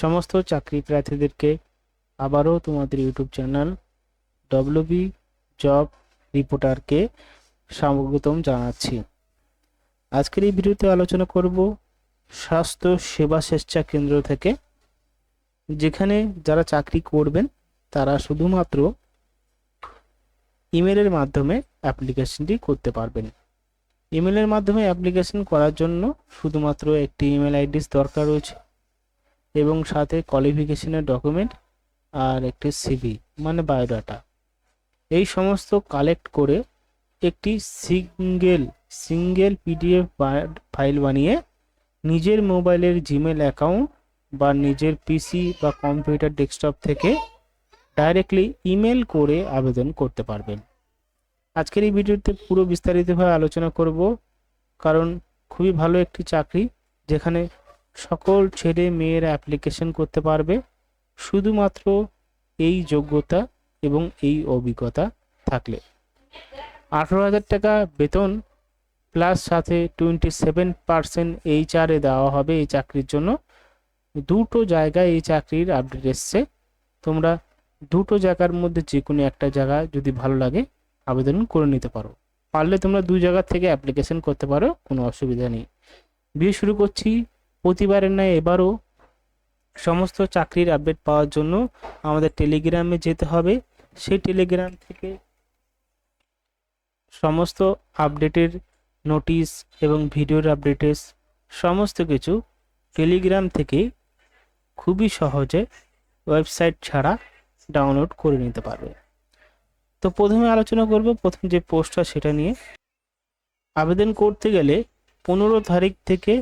সমস্ত চাকরি প্রার্থীদেরকে আবারও তোমাদের ইউটিউব চ্যানেল ডব্লিউবি জব রিপোর্টারকে স্বাগতম জানাচ্ছি। আজকের এই ভিডিওতে আলোচনা করব স্বাস্থ্য সেবা স্বেচ্ছা কেন্দ্র থেকে, যেখানে যারা চাকরি করবেন তারা শুধুমাত্র ইমেলের মাধ্যমে অ্যাপ্লিকেশনটি করতে পারবেন। ইমেলের মাধ্যমে অ্যাপ্লিকেশন করার জন্য শুধুমাত্র একটি ইমেল আইডিস দরকার রয়েছে। এবং সাথে কোয়ালিফিকেশনের ডকুমেন্ট আর একটি সিভি মানে বায়োডাটা এই সমস্ত কালেক্ট করে একটি সিঙ্গেল সিঙ্গেল পিডিএফ ফাইল বানিয়ে নিজের মোবাইলের জিমেল অ্যাকাউন্ট বা নিজের পিসি বা কম্পিউটার ডেস্কটপ থেকে ডাইরেক্টলি ইমেল করে আবেদন করতে পারবেন। আজকের এই ভিডিওতে পুরো বিস্তারিতভাবে আলোচনা করব, কারণ খুবই ভালো একটি চাকরি, যেখানে সকল ছেলে মেয়েরা অ্যাপ্লিকেশন করতে পারবে। শুধুমাত্র এই যোগ্যতা এবং এই অভিজ্ঞতা থাকলে। আঠেরো হাজার টাকা বেতন প্লাস সাথে টোয়েন্টি সেভেন পার্সেন্ট এইচআরে দেওয়া হবে এই চাকরির জন্য। দুটো জায়গায় এই চাকরির আপডেট এসছে। তোমরা দুটো জায়গার মধ্যে যে কোনো একটা জায়গা যদি ভালো লাগে আবেদন করে নিতে পারো। পারলে তোমরা দুই জায়গা থেকে অ্যাপ্লিকেশন করতে পারো, কোনো অসুবিধা নেই। বিয়ে শুরু করছি প্রতিবারের ন্যায় এবারও সমস্ত চাকরির আপডেট পাওয়ার জন্য আমাদের টেলিগ্রামে যেতে হবে। সেই টেলিগ্রাম থেকে সমস্ত আপডেটের নোটিশ এবং ভিডিওর আপডেটেস সমস্ত কিছু টেলিগ্রাম থেকে খুবই সহজে ওয়েবসাইট ছাড়া ডাউনলোড করে নিতে পারবে। তো প্রথমে আলোচনা করব, প্রথম যে পোস্টটা সেটা নিয়ে। আবেদন করতে গেলে পনেরো তারিখ থেকে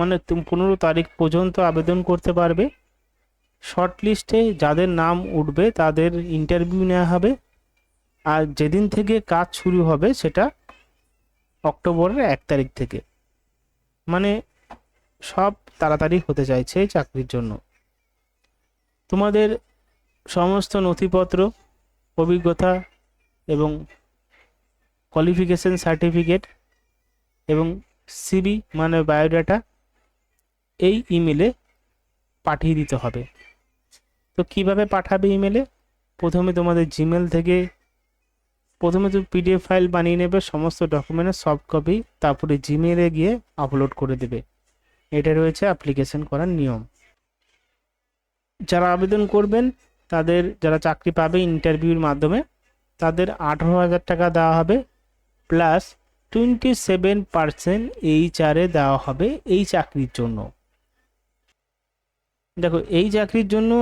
মানে পনেরো তারিখ পর্যন্ত আবেদন করতে পারবে। শর্ট লিস্টে যাদের নাম উঠবে তাদের ইন্টারভিউ নেওয়া হবে। আর যেদিন থেকে কাজ শুরু হবে সেটা অক্টোবরের এক তারিখ থেকে। মানে সব তাড়াতাড়ি হতে চাইছে চাকরির জন্য। তোমাদের সমস্ত নথিপত্র, অভিজ্ঞতা এবং কোয়ালিফিকেশন সার্টিফিকেট এবং সিবি মানে বায়োডাটা এই ইমেলে পাঠিয়ে দিতে হবে। তো কীভাবে পাঠাবে ইমেলে প্রথমে তোমাদের জিমেল থেকে প্রথমে তুমি পিডিএফ ফাইল বানিয়ে নেবে, সমস্ত ডকুমেন্টের সফট কপি তারপরে জিমেলে গিয়ে আপলোড করে দেবে। এটা রয়েছে অ্যাপ্লিকেশন করার নিয়ম। যারা আবেদন করবেন, তাদের যারা চাকরি পাবে ইন্টারভিউর মাধ্যমে, তাদের আঠেরো হাজার টাকা দেওয়া হবে প্লাস টোয়েন্টি সেভেন পার্সেন্ট এইচআরে দেওয়া হবে এই চাকরির জন্য। দেখো, এই চাকরির জন্য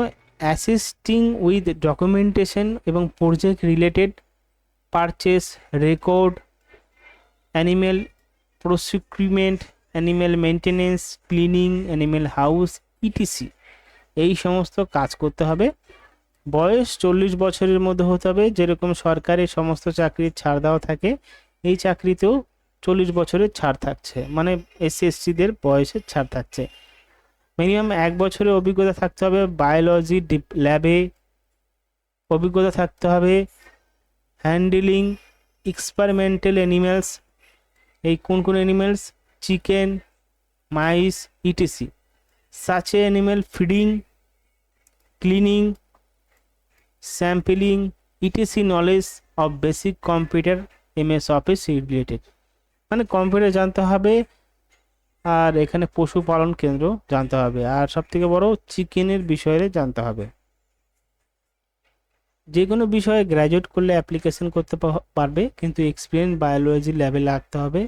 অ্যাসিস্টিং উইথ ডকুমেন্টেশন এবং project related purchase record animal procurement animal maintenance cleaning animal house ETC এই সমস্ত কাজ করতে হবে। বয়স চল্লিশ বছরের মধ্যে হতে হবে। যেরকম সরকারি সমস্ত চাকরির ছাড় দেওয়া থাকে, এই চাকরিতেও চল্লিশ বছরের ছাড় থাকছে। মানে এসসি এসসিদের বয়সের ছাড় থাকছে। মিনিমাম এক বছরের অভিজ্ঞতা থাকতে হবে বায়োলজি ল্যাবে অভিজ্ঞতা থাকতে হবে হ্যান্ডেলিং এক্সপারিমেন্টাল অ্যানিমেলস এই কোন কোন animals chicken mice etc সাচে animal feeding cleaning sampling ETC knowledge of basic computer MS office related মানে কম্পিউটার জানতে হবে আর এখানে পশুপালন কেন্দ্র জানতে হবে। আর সব থেকে বড় চিকেনের বিষয়ে জানতে হবে। যে কোনো বিষয়ে গ্র্যাজুয়েট করলে অ্যাপ্লিকেশন করতে পারবে, কিন্তু এক্সপিরিয়েন্স বায়োলজি ল্যাবে লাগতে হবে।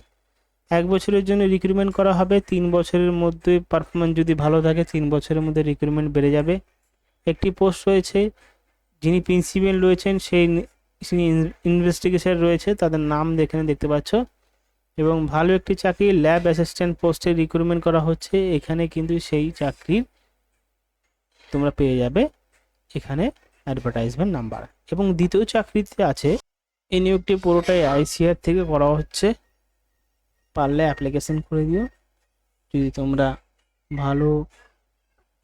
এক বছরের জন্য রিক্রুটমেন্ট করা হবে, তিন বছরের মধ্যে পারফরমেন্স যদি ভালো থাকে, তিন বছরের মধ্যে রিক্রুটমেন্ট বেড়ে যাবে। একটি পোস্ট রয়েছে, যিনি প্রিন্সিপাল রয়েছেন, সেই ইনভেস্টিগেশন রয়েছে, তাদের নাম এখানে দেখতে পাচ্ছ। এবং ভালো একটি চাকরি ল্যাব অ্যাসিস্ট্যান্ট পোস্টে রিক্রুটমেন্ট করা হচ্ছে। এখানে কিন্তু সেই চাকরির তোমরা পেয়ে যাবে। এখানে অ্যাডভার্টাইজমেন্ট নাম্বার এবং দ্বিতীয় চাকরিতে আছে এই নিয়োগটি পুরোটাই আইসিআর থেকে করা হচ্ছে। পারলে অ্যাপ্লিকেশন করে দিও। যদি তোমরা ভালো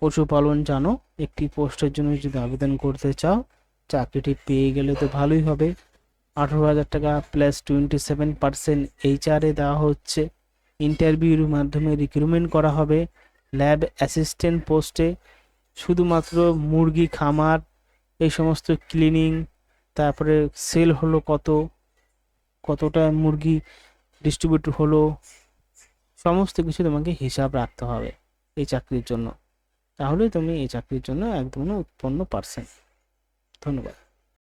পশুপালন জানো, একটি পোস্টের জন্য যদি আবেদন করতে চাও, চাকরিটি পেয়ে গেলে তো ভালোই হবে। আঠেরো হাজার টাকা প্লাস টোয়েন্টি সেভেন পার্সেন্ট এইচআরে দেওয়া হচ্ছে। ইন্টারভিউর মাধ্যমে রিক্রুটমেন্ট করা হবে। ল্যাব অ্যাসিস্ট্যান্ট পোস্টে শুধুমাত্র মুরগি, খামার, এই সমস্ত ক্লিনিং তারপরে সেল হলো কত, কতটা মুরগি ডিস্ট্রিবিউট হলো, সমস্ত কিছু তোমাকে হিসাব রাখতে হবে এই চাকরির জন্য। তাহলে তুমি এই চাকরির জন্য একদম উৎপন্ন পারসন ধন্যবাদ।